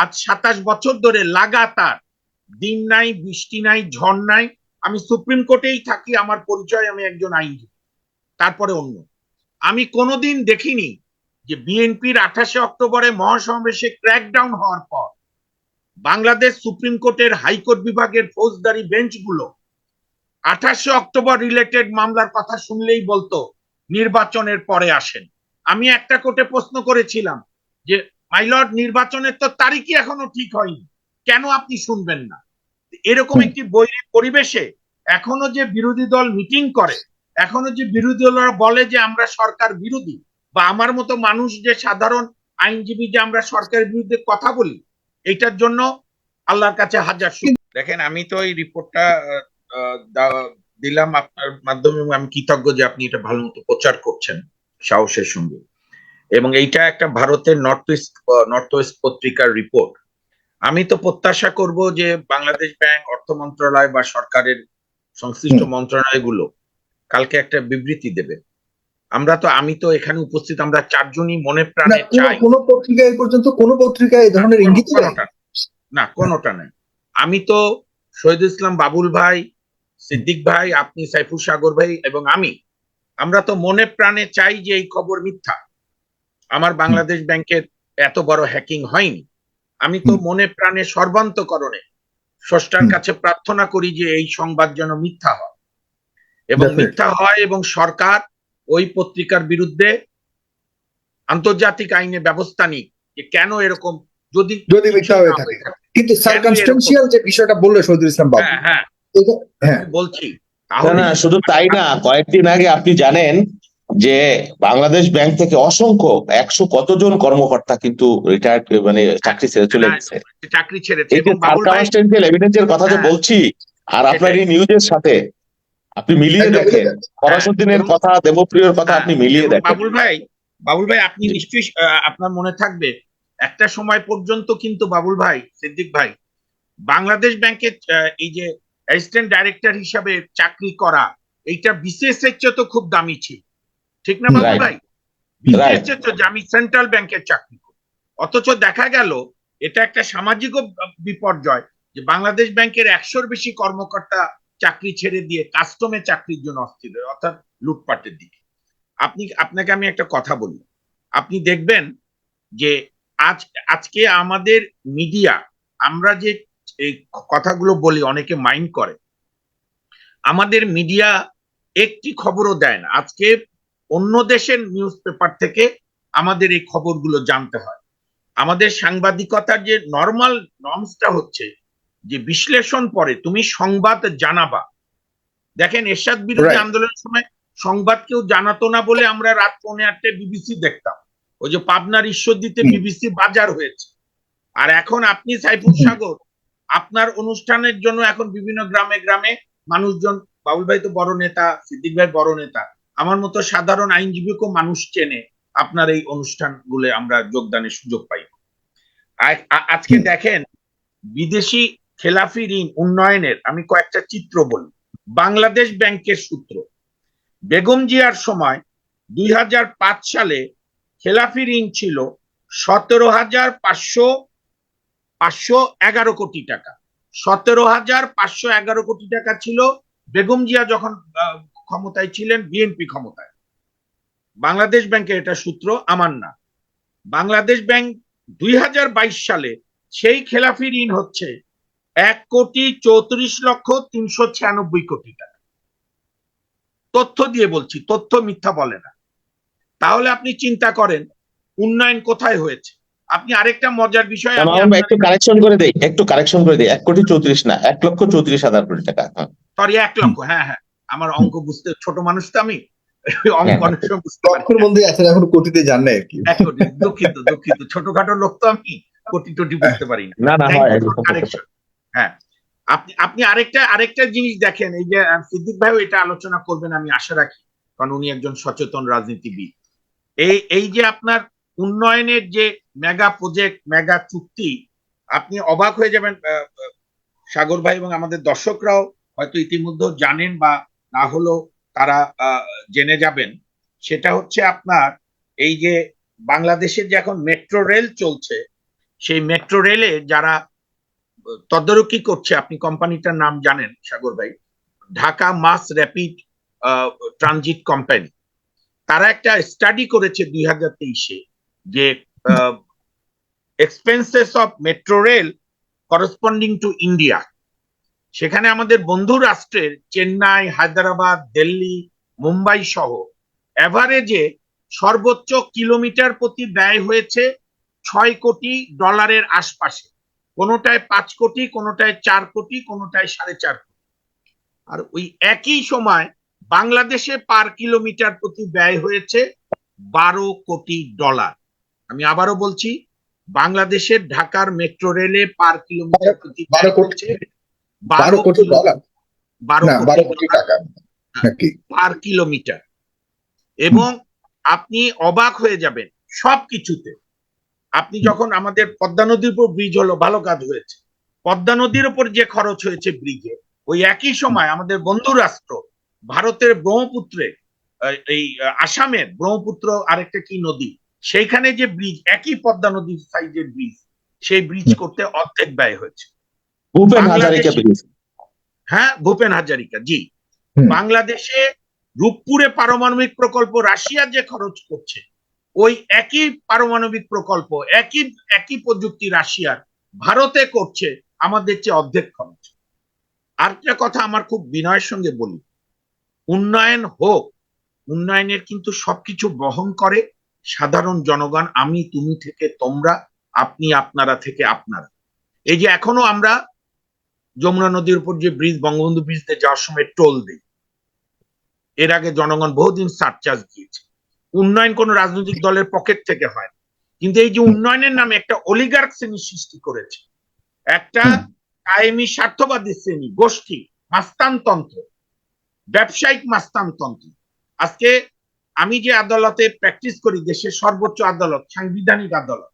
আজ সাতাশ বছর ধরে লাগাতার, দিন নাই, বৃষ্টি নাই, ঝড় নাই, আমি সুপ্রিম কোর্টেই থাকি, আমার পরিচয়, আমি একজন আইনজীবী। তারপরে অন্য। আমি কোনোদিন দেখিনি যে বিএনপির আঠাশে অক্টোবরে মহাসমাবেশে ক্র্যাকডাউন হওয়ার পর বাংলাদেশ সুপ্রিম কোর্টের হাইকোর্ট বিভাগের ফৌজদারি বেঞ্চগুলো আঠাশে অক্টোবর রিলেটেড মামলার কথা শুনলেই বলতো, নির্বাচনের পরে আসেন। আমি একটা কোর্টে প্রশ্ন করেছিলাম যে মাইলর্ড নির্বাচনের তো তারিখই এখনও ঠিক হয়নি। কেন আপনি শুনবেন না? এরকম একটি বৈরী পরিবেশে এখনও যে বিরোধী দল মিটিং করে এখনও যে বিরোধী দলরা বলে যে আমরা সরকার বিরোধী বা আমার মতো মানুষ যে সাধারণ আইনজীবী যে আমরা সরকারের বিরুদ্ধে কথা বলি এটার জন্য আল্লাহর কাছে হাজার। দেখেন আমি তো এই রিপোর্টটা দিলাম আপনার মাধ্যমে আমি কৃতজ্ঞ যে আপনি এটা ভালো মতো প্রচার করছেন সাহসের সঙ্গে। এবং এইটা একটা ভারতের নর্থ ইস্ট নর্থ ওয়েস্ট পত্রিকার রিপোর্ট আমি তো প্রত্যাশা করব যে বাংলাদেশ ব্যাংক অর্থ মন্ত্রণালয় বা সরকারের সংশ্লিষ্ট মন্ত্রণালয়গুলো কালকে একটা বিবৃতি দেবে। আমরা তো আমি তো এখানে উপস্থিত আমরা চারজনই মনে প্রাণে চাই। কোনো পত্রিকায় এই পর্যন্ত কোনো পত্রিকায় এই ধরনের ইঙ্গিত না কোনোটা নেই আমি তো শহীদ ইসলাম বাবুল ভাই সিদ্দিক ভাই আপনি সাইফুল সাগর ভাই এবং আমি আমরা তো মনে প্রাণে চাই যে এই খবর মিথ্যা। আমার বাংলাদেশ ব্যাংকের এত বড় হ্যাকিং হয়নি। আমি তো মনে প্রাণে সর্বান্তকরণে স্রষ্টার কাছে প্রার্থনা করি যে এই সংবাদ যেন মিথ্যা হয়। এবং মিথ্যা হয় এবং সরকার ওই পত্রিকার বিরুদ্ধে আন্তর্জাতিক আইনে ব্যবস্থা নিক যে কেন এরকম যদি যদি মিথ্যা হয়ে থাকে। কিন্তু সার্কামস্টেন্সিয়াল যে বিষয়টা বলল ইসলাম বাবু হ্যাঁ হ্যাঁ। হ্যাঁ। বলছি না শুধু তাই না কয়েকদিন আগে আপনি জানেন যে বাংলাদেশ ব্যাংক থেকে অসংখ্য একশো কতজন কর্মকর্তা কিন্তু রিটায়ার্ড মানে চাকরি ছেড়ে চলে হ্যাঁ, গেছে। চাকরি সার্কামস্টেন্সিয়াল এভিডেন্সের কথা যে হ্যাঁ, বলছি আর আপনার এই নিউজের সাথে আপনি মিলিয়ে দেখেন। ফরাসুদ্দিনের কথা দেবপ্রিয়র কথা হ্যাঁ, আপনি মিলিয়ে দেখেন। বাবুল ভাই বাবুল ভাই আপনি নিশ্চয়ই আহ, আপনার মনে থাকবে একটা সময় পর্যন্ত কিন্তু বাবুল ভাই সিদ্দিক ভাই বাংলাদেশ ব্যাংকের আহ, এই যে অ্যাসিস্ট্যান্ট ডাইরেক্টর হিসাবে চাকরি করা এইটা বিশেষ চেয়ে তো খুব দামি ছিল। ঠিক না Right. ভাই? বিশেষ. যে আমি সেন্ট্রাল ব্যাংকের চাকরি করি। অথচ দেখা গেল এটা একটা সামাজিক বিপর্যয় যে বাংলাদেশ ব্যাংকের একশোর বেশি কর্মকর্তা চাকরি ছেড়ে দিয়ে কাস্টমে চাকরির জন্য অস্থির অর্থাৎ লুটপাটের দিকে। আপনি আপনাকে আমি একটা কথা বলি। আপনি দেখবেন যে আজ আজকে আমাদের মিডিয়া আমরা যে এই কথাগুলো বলি অনেকে মাইন্ড করে। আমাদের মিডিয়া একটি খবরও দেয় না। আজকে অন্য দেশের নিউজ পেপার থেকে আমাদের এই খবরগুলো জানতে হয়। আমাদের সাংবাদিকতার যে নর্মাল নর্মসটা হচ্ছে যে বিশ্লেষণ পরে তুমি সংবাদ জানাবা। দেখেন এরশাদ বিরোধী আন্দোলনের সময় সংবাদ কেউ জানাতো না বলে আমরা রাত পৌনে আটটায় বিবিসি দেখতাম। ওই যে পাবনার ঈশ্বরদীতে হুম। বিবিসি বাজার হয়েছে। আর এখন আপনি সাইফুল সাগর আপনার অনুষ্ঠানের জন্য এখন বিভিন্ন গ্রামে গ্রামে মানুষজন বাবুল ভাই তো বড় নেতা সিদ্দিক ভাই বড় নেতা আমার মতো সাধারণ আইনজীবীকেও মানুষ চেনে আপনার এই অনুষ্ঠানগুলো আমরা যোগদানের সুযোগ পাই। আজকে দেখেন বিদেশি খেলাফি ঋণ উন্নয়নের আমি কয়েকটা চিত্র বলি। বাংলাদেশ ব্যাংকের সূত্র বেগম জিয়ার সময় দুই সালে খেলাফি ঋণ ছিল সতেরো হাজার পাঁচশো পাঁচশো এগারো কোটি টাকা। সতেরো হাজার পাঁচশো এগারো কোটি টাকা ছিল বেগম জিয়া যখন ক্ষমতায় ছিলেন বিএনপি ক্ষমতায়। বাংলাদেশ ব্যাংকের এটা সূত্র আমার না। বাংলাদেশ ব্যাংক দুই হাজার বাইশ সালে সেই খেলাফি ঋণ হচ্ছে এক কোটি চৌত্রিশ লক্ষ তিনশো ছিয়ানব্বই কোটি টাকা। তথ্য দিয়ে বলছি তথ্য মিথ্যা বলে না। তাহলে আপনি চিন্তা করেন উন্নয়ন কোথায় হয়েছে? আপনি আরেকটা মজার বিষয় একটু কারেকশন করে দেই একটু কারেকশন করে দেই। এক কোটি চৌত্রিশ না এক লক্ষ চৌত্রিশ হাজার কোটি টাকা। সরি এক লক্ষ হ্যাঁ হ্যাঁ। আমার অঙ্ক বুঝতে ছোট মানুষ তো আমি। অঙ্ক। অনেক সময় বুঝতে পারি। আছেন এখন কোটিতে যান না কি। দুঃখিত দুঃখিত। ছোটখাটো লোক তো আমি কোটি টোটি বুঝতে পারি না। না না Thank হয় you for correction. আপনি আপনি আরেকটা আরেকটা জিনিস দেখেন এই যে সিদ্দিক ভাইও এটা আলোচনা করবেন আমি আশা রাখি কারণ উনি একজন সচেতন রাজনীতিবিদ। এই এই যে আপনার উন্নয়নের যে মেগা প্রজেক্ট মেগা চুক্তি আপনি অবাক হয়ে যাবেন সাগর ভাই এবং আমাদের দর্শকরাও হয়তো ইতিমধ্যে জানেন বা না হলেও তারা জেনে যাবেন। সেটা হচ্ছে আপনার এই যে বাংলাদেশের যে এখন মেট্রো রেল চলছে, সেই মেট্রো রেলে যারা তদারকি করছে, আপনি কোম্পানিটার নাম জানেন, সাগর ভাই, Dhaka mass rapid transit company. তারা একটা স্টাডি করেছে দুই হাজার তেইশে যে expenses of metro rail corresponding to India সেখানে আমাদের বন্ধু রাষ্ট্রের চেন্নাই হায়দ্রাবাদ দিল্লি মুম্বাই সহ এভারেজে সর্বোচ্চ কিলোমিটার প্রতি ব্যয় হয়েছে ছয় কোটি ডলারের আশপাশে। কোনোটায় পাঁচ কোটি কোনোটায় চার কোটি কোনোটায় সাড়ে চার কোটি। আর ওই একই সময় বাংলাদেশে পার কিলোমিটার প্রতি ব্যয় হয়েছে বারো কোটি ডলার। আমি আবারও বলছি বাংলাদেশের ঢাকার মেট্রো রেলে পার কিলোমিটার প্রতি ব্যয় হচ্ছে বারো কোটি ডলার বারো কোটি টাকা। নাকি? Per kilometre. এবং আপনি অবাক হয়ে যাবেন সবকিছুতে। আপনি যখন আমাদের পদ্মা নদীর উপর ব্রিজ হলো ভালো কাজ হয়েছে। পদ্মা নদীর উপর যে খরচ হয়েছে ব্রিজে ওই একই সময় আমাদের বন্ধু রাষ্ট্র ভারতের ব্রহ্মপুত্রে এই আসামের ব্রহ্মপুত্র আরেকটা কি নদী সেইখানে যে ব্রিজ একই পদ্মা নদীর সাইজের ব্রিজ সেই ব্রিজ করতে অর্ধেক ব্যয় হয়েছে। ভূপেন হাজারিকা হ্যাঁ ভূপেন হাজারিকা জি। বাংলাদেশে রূপপুরে পারমাণবিক প্রকল্প রাশিয়া যে খরচ করছে ওই একই পারমাণবিক প্রকল্প একই একই প্রযুক্তি রাশিয়ার ভারতে করছে আমাদের চেয়ে অর্ধেক খরচ। আরেকটা কথা আমার খুব বিনয়ের সঙ্গে বলি। উন্নয়ন হোক উন্নয়নের কিন্তু সবকিছু বহন করে সাধারণ জনগণ আমি তুমি থেকে তোমরা আপনি আপনারা থেকে আপনারা। এই যে এখনও আমরা যমুনা নদীর উপর যে ব্রিজ বঙ্গবন্ধু ব্রিজ দিয়ে যাওয়ার সময় টোল দিই এর আগে জনগণ বহুদিন সারচার্জ দিয়েছে। উন্নয়ন কোন রাজনৈতিক দলের পকেট থেকে হয় কিন্তু এই যে উন্নয়নের নামে একটা অলিগার্ক শ্রেণি সৃষ্টি করেছে। একটা। কায়েমি স্বার্থবাদী শ্রেণি, গোষ্ঠী, মাস্তানতন্ত্র, ব্যবসায়িক মাস্তানতন্ত্র। আজকে আমি যে আদালতে প্র্যাকটিস করি, দেশের সর্বোচ্চ আদালত, সাংবিধানিক আদালত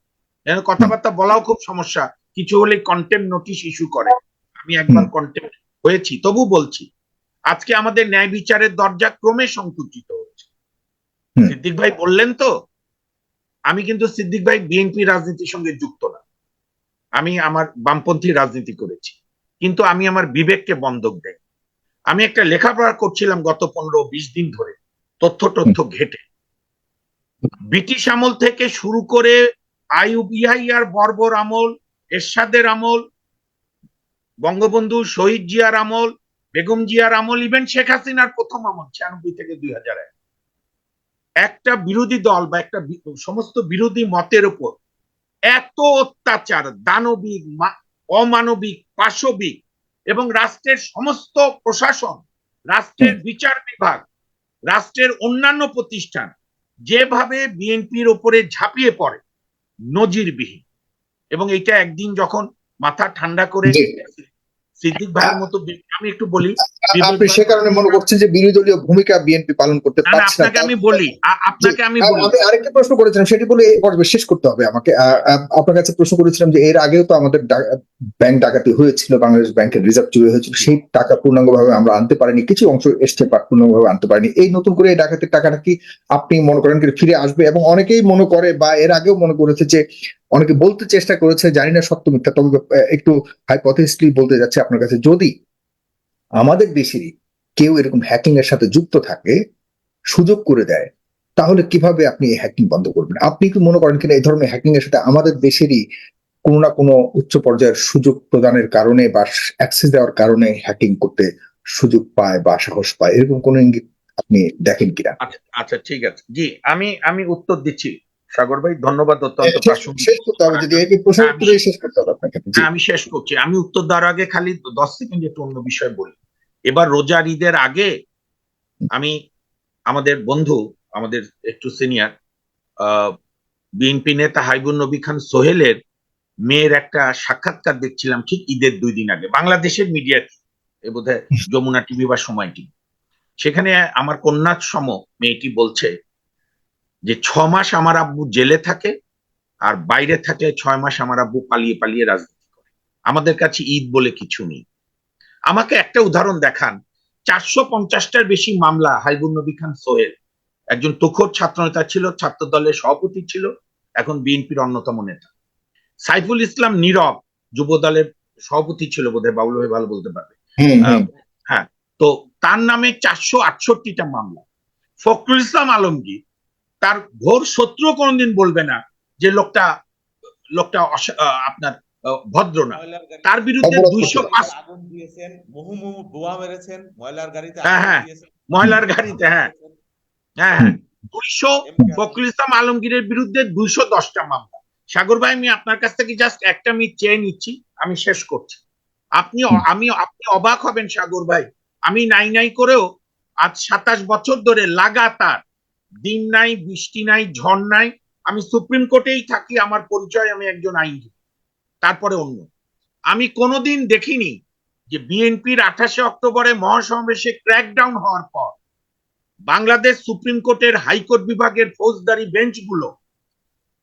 কথাবার্তা বলাও খুব সমস্যা। কিছু হলে কন্টেম্প নোটিশ ইস্যু করে। আমি একবার কন্টেম্প হয়েছি তবু বলছি আজকে আমাদের ন্যায় বিচারের দরজা ক্রমে সংকুচিত হচ্ছে। সিদ্দিক ভাই বললেন তো আমি কিন্তু সিদ্দিক ভাই বিএনপি রাজনীতির সঙ্গে যুক্ত না। আমি আমার বামপন্থী রাজনীতি করেছি কিন্তু আমি আমার বিবেককে বন্ধক দেই। আমি একটা লেখাপড়া করছিলাম গত পনেরো বিশ দিন ধরে তথ্য তথ্য ঘেটে। ব্রিটিশ আমল থেকে শুরু করে আইউবিআই আর বর্বর আমল এরশাদের আমল বঙ্গবন্ধু শহীদ জিয়ার আমল বেগম জিয়ার আমল ইভেন শেখ হাসিনার প্রথম আমল ছিয়ানব্বই থেকে দুই হাজার এক। একটা বিরোধী দল বা একটা সমস্ত বিরোধী মতের উপর এত অত্যাচার দানবিক অমানবিক পাশবিক এবং রাষ্ট্রের সমস্ত প্রশাসন রাষ্ট্রের বিচার বিভাগ রাষ্ট্রের অন্যান্য প্রতিষ্ঠান যেভাবে বিএনপির ওপরে ঝাঁপিয়ে পড়ে নজিরবিহীন। এবং এটা একদিন যখন মাথা ঠান্ডা করে। সিদ্দিক ভাইয়ের মতো আমি একটু বলি আপনি সে কারণে মনে করছেন যে বিরোধী দলীয় ভূমিকা বিএনপি পালন করতে পারছে না। আপনাকে আমি বলি আপনাকে আমি বলি। আমি আরেকটা প্রশ্ন করেছিলাম সেটি বলে পর্বে শেষ করতে হবে আমাকে। আপনার কাছে প্রশ্ন করেছিলাম যে এর আগেও তো আমাদের ব্যাংক ডাকাতি হয়েছিল বাংলাদেশ ব্যাংকের রিজার্ভ চুরি হয়েছিল সেই টাকা পূর্ণাঙ্গভাবে আমরা আনতে পারিনি কিছু অংশ এসছে পূর্ণাঙ্গভাবে আনতে পারিনি। এই নতুন করে এই ডাকাতির টাকাটা কি আপনি মনে করেন ফিরে আসবে? এবং অনেকেই মনে করে বা এর আগেও মনে করেছে যে অনেকে বলতে চেষ্টা করেছে জানি না সত্য মিথ্যা তবে একটু হাইপোথেসিসলি বলতে যাচ্ছে আপনার কাছে। যদি আমাদের দেশেরই কেউ এরকম হ্যাকিং এর সাথে যুক্ত থাকে সুযোগ করে দেয় তাহলে কীভাবে আপনি এই হ্যাকিং বন্ধ করবেন? আপনি কি মনে করেন কিনা এই ধরনের হ্যাকিং এর সাথে আমাদের দেশেরই কোনো না কোনো উচ্চ পর্যায়ের সুযোগ প্রদানের কারণে বা অ্যাক্সেস দেওয়ার কারণে হ্যাকিং করতে সুযোগ পায় বা সাহস পায়? এরকম কোনো ইঙ্গিত আপনি দেখেন কিনা? আচ্ছা আচ্ছা ঠিক আছে। জি আমি আমি উত্তর দিচ্ছি। সাগর ভাই ধন্যবাদ অত্যন্ত শেষ- করতে হবে যদি। এই প্রশ্নের শেষ করতে হবে আপনাকে। আমি শেষ করছি। আমি উত্তর দেওয়ার আগে খালি দশ সেকেন্ড একটু অন্য বিষয় বলি। এবার রোজার ঈদের আগে আমি আমাদের বন্ধু, আমাদের একটু সিনিয়র বিএনপি নেতা হাইবুন নবী খান সোহেলের মেয়ের একটা সাক্ষাৎকার দেখছিলাম ঠিক ঈদের দুই দিন আগে। বাংলাদেশের মিডিয়াতে এ বোধহয় যমুনা টিভি বা সময় টিভি। সেখানে আমার কন্যার সম মেয়েটি বলছে যে, ছ মাস আমার আব্বু জেলে থাকে আর বাইরে থাকলে ছয় মাস আমার আব্বু পালিয়ে পালিয়ে রাজনীতি করে। আমাদের কাছে ঈদ বলে কিছু নেই। আমাকে একটা উদাহরণ দেখান। চারশো পঞ্চাশটার বেশি মামলা হাইবুন নবী খান সোহেল। একজন তুখোর ছাত্র নেতা ছিল ছাত্র দলের সভাপতি ছিল এখন বিএনপির অন্যতম নেতা। সাইফুল ইসলাম নীরব যুব দলের সভাপতি ছিল বোধহয় বাবুল ভাই ভালো বলতে পারবে। হ্যাঁ তো তার নামে চারশো আটষট্টিটা মামলা। ফখরুল ইসলাম আলমগীর তার ঘোর শত্রু কোনদিন বলবে না যে লোকটা লোকটা আপনার ভদ্র না তার বিরুদ্ধে দুইশো পাঁচ আগুন দিয়েছেন বোমা মেরেছেন ময়লার গাড়িতে হ্যাঁ, হ্যাঁ। ময়লার গাড়িতে হ্যাঁ। হ্যাঁ হ্যাঁ। দুইশো ফখরুল ইসলাম আলমগীরের বিরুদ্ধে দুইশো দশটা মামলা। সাগর ভাই আমি আপনার কাছ থেকে জাস্ট একটা আমি চেয়ে নিচ্ছি আমি শেষ করছি। আপনি আমি আপনি অবাক হবেন সাগর ভাই। আমি নাই নাই করেও আজ সাতাশ বছর ধরে লাগাতার দিন নাই বৃষ্টি নাই ঝড় নাই। আমি সুপ্রিম কোর্টেই থাকি আমার পরিচয় আমি একজন আইনজীবী। তারপরে অন্য। আমি কোনোদিন দেখিনি যে বিএনপির আঠাশে অক্টোবরে মহাসমাবেশে ক্র্যাকডাউন হওয়ার পর বাংলাদেশ সুপ্রিম কোর্টের হাইকোর্ট বিভাগের ফৌজদারি বেঞ্চগুলো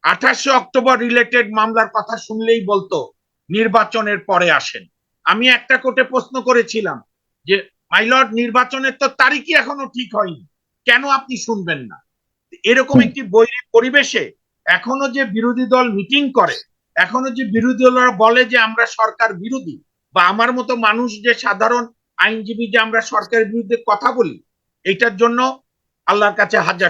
আঠাশে অক্টোবর রিলেটেড মামলার কথা শুনলেই বলতো নির্বাচনের পরে আসেন। আমি একটা কোর্টে প্রশ্ন করেছিলাম যে মাইলর্ড নির্বাচনের তো তারিখই এখনও ঠিক হয়নি। কেন আপনি শুনবেন না? এরকম একটি বৈরী পরিবেশে এখনও যে বিরোধী দল মিটিং করে এখনও যে বিরোধী দলরা বলে যে আমরা সরকার বিরোধী, বা আমার মতো মানুষ যে সাধারণ আইনজীবী যে আমরা সরকারের বিরুদ্ধে কথা বলি, এটার জন্য আল্লাহর কাছে হাজার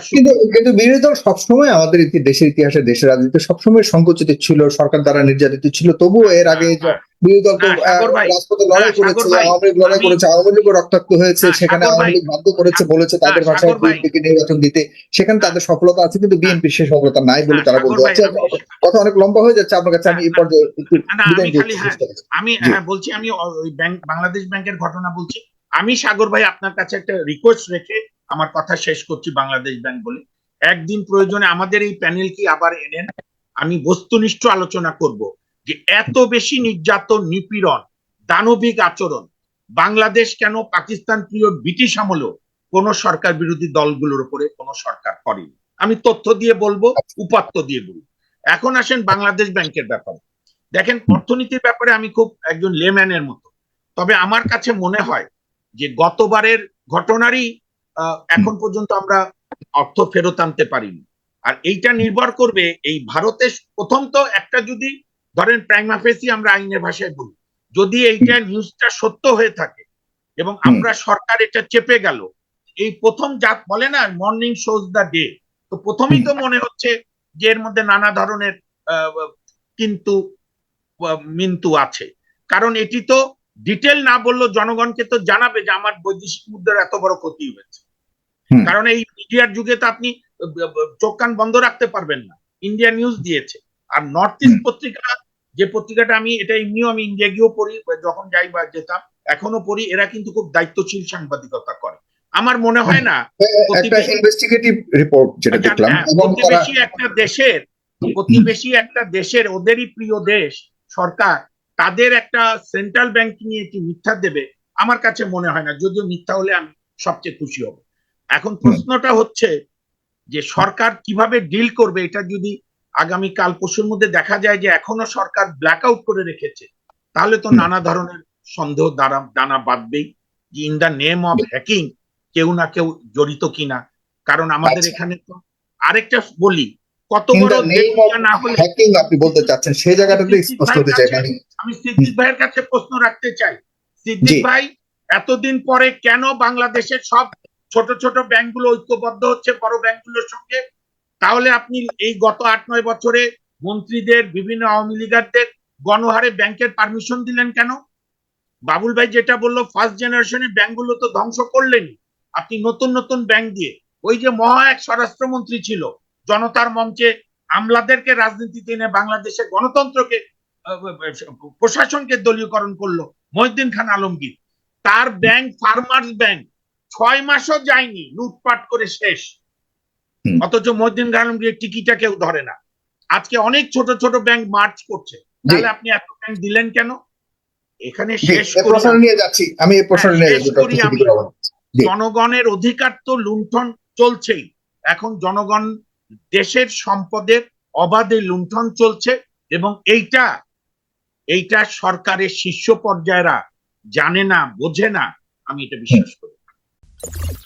কিন্তু বিরোধী দল সবসময় আমাদের দেশের ইতিহাসে দেশের রাজনীতি সবসময় সংকুচিত ছিল সরকার দ্বারা নির্যাতিত ছিল। তবুও এর আগে হ্যাঁ, বিরোধী দল তো না, সাগর আহ, ভাই, রাজপথে লড়াই করেছে আওয়ামী লীগ লড়াই করেছে আওয়ামী লীগও রক্তাক্ত হয়েছে সেখানে আওয়ামী লীগ বাধ্য করেছে বলেছে তাদের ভাষায় বিএনপিকে নির্বাচন দিতে। সেখানে তাদের সফলতা আছে কিন্তু সফলতা নাই বলে তারা বলতে আচ্ছা কথা অনেক লম্বা হয়ে যাচ্ছে আপনার কাছে আমি এই পর্যায়ে একটু আমি হ্যাঁ। হ্যাঁ বলছি বাংলাদেশ ব্যাংকের ঘটনা বলছি। আমি সাগর ভাই আপনার কাছে একটা রিকোয়েস্ট রেখে আমার কথা শেষ করছি বাংলাদেশ ব্যাংক বলে। একদিন প্রয়োজনে আমাদের এই প্যানেল কি আবার এনেন। আমি বস্তুনিষ্ঠ আলোচনা করব যে এত বেশি নির্যাতন, নিপীড়ন, দানবিক আচরণ, বাংলাদেশ কেন পাকিস্তান প্রিয় ব্রিটিশ আমলেও কোন সরকার বিরোধী দলগুলোর উপরে কোন সরকার করেনি। আমি তথ্য দিয়ে বলব, উপাত্ত দিয়ে বলব। এখন আসেন বাংলাদেশ ব্যাংকের ব্যাপারে। দেখেন, অর্থনীতির ব্যাপারে আমি খুব একজন লেম্যানের মতো। তবে আমার কাছে মনে হয় যে গতবারের ঘটনারই এখন পর্যন্ত আমরা অর্থ ফেরত আনতে পারিনি। আর এইটা নির্ভর করবে এই ভারতের প্রথম তো একটা যদি ধরেন প্রাইমা ফেসি আমরা আইনের ভাষায় বলি যদি এইটা নিউজটা সত্য হয়ে থাকে এবং আমরা সরকার এটা চেপে গেল এই প্রথম যা বলে না মর্নিং শোজ দ্য ডে তো প্রথমেই তো মনে হচ্ছে যে এর মধ্যে নানা ধরনের কিন্তু মিন্তু আছে। কারণ এটি তো ডিটেল না বললেও জনগণকে তো জানাবে যে আমার বৈদেশিক মুদ্রার এত বড় ক্ষতি হয়েছে। কারণ এই মিডিয়ার যুগে তো আপনি চোখ কান বন্ধ রাখতে পারবেন না। ইন্ডিয়া নিউজ দিয়েছে। আর নর্থ ইস্ট পত্রিকা যে পত্রিকাটা আমি এটা এমনিও আমি ইন্ডিয়া গিয়েও পড়ি যখন যাই বা যেতাম এখনও পড়ি এরা কিন্তু খুব দায়িত্বশীল সাংবাদিকতা করে। আমার মনে হয় না ইনভেস্টিগেটিভ রিপোর্ট যেটা দেখলাম। হ্যাঁ, প্রতিবেশী একটা দেশের প্রতিবেশী একটা দেশের ওদেরই প্রিয় দেশ সরকার তাদের একটা সেন্ট্রাল ব্যাংক নিয়ে কি মিথ্যা দেবে আমার কাছে মনে হয় না। যদিও মিথ্যা হলে আমি সবচেয়ে খুশি হব। এখন প্রশ্নটা হচ্ছে যে সরকার কীভাবে ডিল করবে? এটা যদি আগামী কাল পরশুর মধ্যে দেখা যায় যে এখনও সরকার ব্ল্যাক আউট করে রেখেছে তাহলে তো। নানা ধরনের সন্দেহ দ্বারা দানা বাঁধবেই যে in the name of hacking কেউ না কেউ জড়িত কিনা। কারণ আমাদের আচ্ছা। এখানে তো আরেকটা বলি কত বড় না হলে হ্যাকিং আপনি বলতে চাচ্ছেন সেই জায়গাটাতে স্পষ্ট হতে চাই মানে আমি সিদ্দিক ভাইয়ের কাছে প্রশ্ন রাখতে চাই। সিদ্দিক ভাই এতদিন পরে কেন বাংলাদেশের সব ছোট ছোট ব্যাংকগুলো ঐক্যবদ্ধ হচ্ছে, বড় ব্যাংকগুলোর সঙ্গে। তাহলে আপনি এই গত আট, নয় বছরে মন্ত্রীদের, বিভিন্ন আওয়ামী লীগারদের গণহারে ব্যাংকের পারমিশন দিলেন কেন? বাবুল ভাই যেটা বলল ফার্স্ট জেনারেশনের ব্যাংকগুলো তো ধ্বংস করলেনই। আপনি নতুন নতুন ব্যাংক দিয়ে। ওই যে মহা এক স্বরাষ্ট্রমন্ত্রী ছিল, জনতার মঞ্চে আমলাদেরকে রাজনীতিতে এনে বাংলাদেশের গণতন্ত্রকে প্রশাসনকে দলীয়করণ করল, মহিউদ্দিন খান আলমগীর। তার ব্যাংক ফার্মার্স ব্যাংক ছয় মাসও যায়নি লুটপাট করে শেষ। অথচ মহিউদ্দিন আলমগীরের টিকিটা কেউ ধরে না। আজকে অনেক ছোট ছোট ব্যাংক মার্চ করছে। তাহলে আপনি এত ব্যাংক দিলেন কেন? এখানে শেষ প্রশ্ন নিয়ে যাচ্ছি। আমি এই প্রশ্ন হ্যাঁ, নিয়ে। জনগণের অধিকার তো লুণ্ঠন চলছেই। এখন জনগণ দেশের সম্পদের অবাধে লুণ্ঠন চলছে এবং এইটা এইটা সরকারের শীর্ষ পর্যায়েরা জানে না বোঝে না। আমি এটা বিশ্বাস করি। you